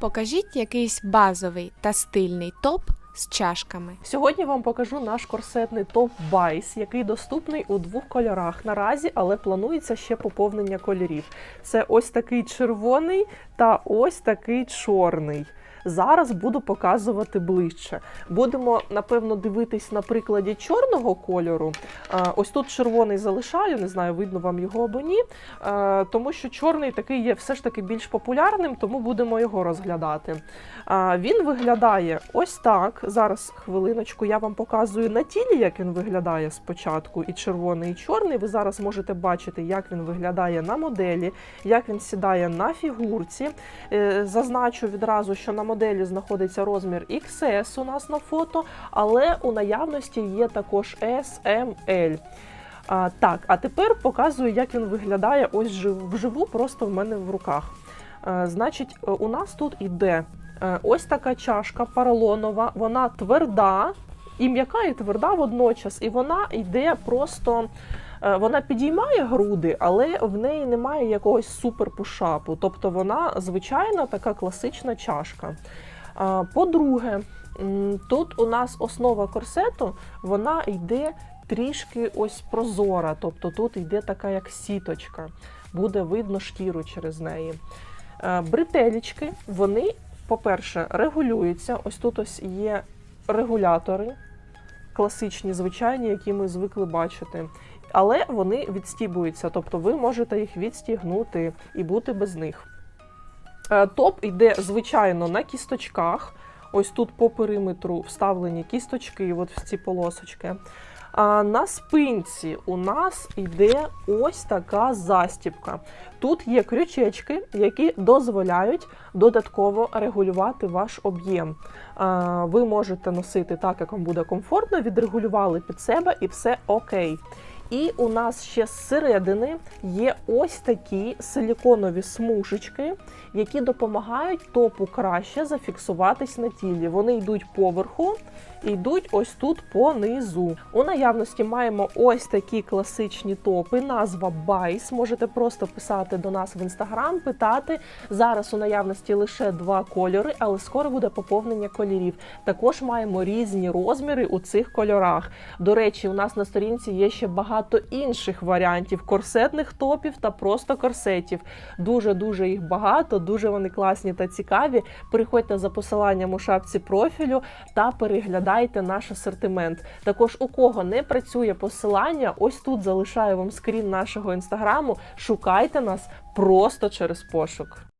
Покажіть якийсь базовий та стильний топ з чашками. Сьогодні вам покажу наш корсетний топ Байс, який доступний у двох кольорах наразі, але планується ще поповнення кольорів. Це ось такий червоний та ось такий чорний. Зараз буду показувати ближче. Будемо, напевно, дивитись на прикладі чорного кольору. Ось тут червоний залишаю, не знаю, видно вам його або ні. Тому що чорний такий є все ж таки більш популярним, тому будемо його розглядати. Він виглядає ось так. Зараз хвилиночку я вам показую на тілі, як він виглядає спочатку, і червоний, і чорний. Ви зараз можете бачити, як він виглядає на моделі, як він сідає на фігурці. Е, Зазначу відразу, що на моделі знаходиться розмір XS у нас на фото, але у наявності є також S, M, L. А, так, а тепер показую, як він виглядає ось вживу, просто в мене в руках. А, значить, е, у нас тут іде е, ось така чашка поролонова, вона тверда, і м'яка, і тверда водночас, і вона йде просто. е, Вона підіймає груди, але в неї немає якогось суперпушапу. Тобто вона звичайна така класична чашка. По-друге, тут у нас основа корсету, вона йде трішки ось прозора, тобто тут йде така як сіточка, буде видно шкіру через неї. Е, Бретелічки, вони, по-перше, регулюються. Ось тут ось є регулятори, класичні, звичайні, які ми звикли бачити. Але вони відстібуються, тобто ви можете їх відстігнути і бути без них. Е, Топ йде, звичайно, на кісточках. Ось тут по периметру вставлені кісточки, от в ці полосочки. На спинці у нас йде ось така застібка. Тут є крючечки, які дозволяють додатково регулювати ваш об'єм. Ви можете носити так, як вам буде комфортно, відрегулювали під себе і все окей. І у нас ще зсередини є ось такі силіконові смужечки, які допомагають топу краще зафіксуватись на тілі. Вони йдуть поверху і йдуть ось тут понизу. У наявності маємо ось такі класичні топи. Назва Байс. Можете просто писати до нас в інстаграм, питати. Зараз у наявності лише два кольори, але скоро буде поповнення кольорів. Також маємо різні розміри у цих кольорах. До речі, у нас на сторінці є ще багато інших варіантів корсетних топів та просто корсетів. Дуже дуже їх багато, дуже вони класні та цікаві. Переходьте за посиланням у шапці профілю та переглядайте наш асортимент. Також у кого не працює посилання, ось тут залишаю вам скрін нашого інстаграму. Шукайте нас просто через пошук.